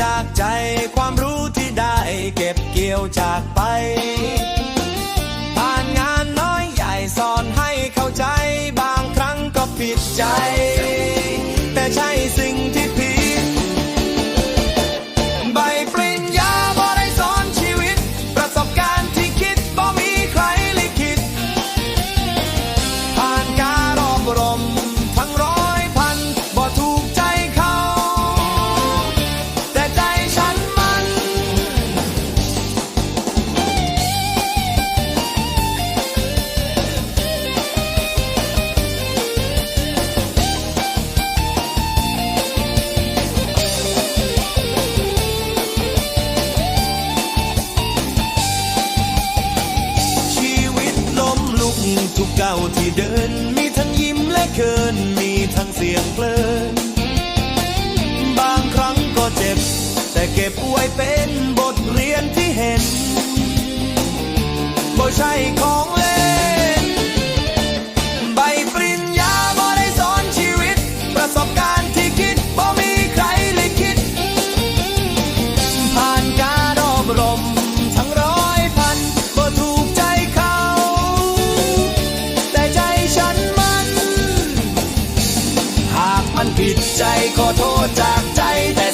จากใจความรู้ที่ได้เก็บเกี่ยวจากไป ผ่านงานน้อยใหญ่สอนให้เข้าใจ บางครั้งก็ผิดใจ แต่ใช่สิ่ง ทุกเก้าวที่เดิน มีทั้งยิ้มและเคิน มีทั้งเสียงเพลิน บางครั้งก็เจ็บ แต่เก็บไว้เป็นบทเรียนที่เห็นบ่ใช่ของเล่น ขอโทษจากใจแต่